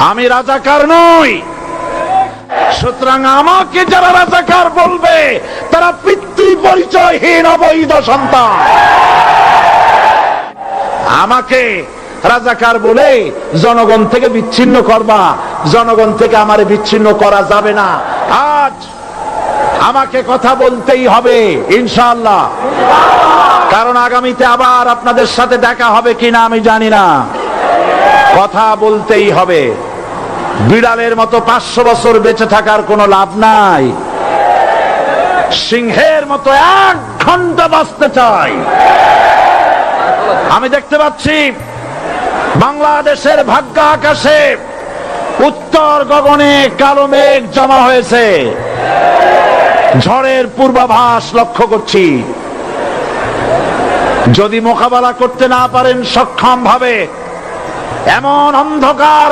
আমি রাজাকার নই। সুতরাং আমাকে যারা রাজাকার বলবে, তারা পিতৃ পরিচয়হীন অবৈধ সন্তান। আমাকে রাজাকার বলে জনগণ থেকে বিচ্ছিন্ন করবা, জনগণ থেকে আমার বিচ্ছিন্ন করা যাবে না। আজ আমাকে কথা বলতেই হবে, ইনশাআল্লাহ। কারণ আগামীতে আবার আপনাদের সাথে দেখা হবে কিনা আমি জানি না। কথা বলতেই হবে। বিড়ালের মতো পাঁচশো বছর বেঁচে থাকার কোনো লাভ নাই। সিংহের মতো এক ঘণ্টা বাঁচতে চাই। আমি দেখতে পাচ্ছি, বাংলাদেশের ভাগ্য আকাশে উত্তর গগনে কালো মেঘ জমা হয়েছে। ঝড়ের পূর্বাভাস লক্ষ্য করছি। যদি মোকাবেলা করতে না পারেন সক্ষম ভাবে এমন অন্ধকার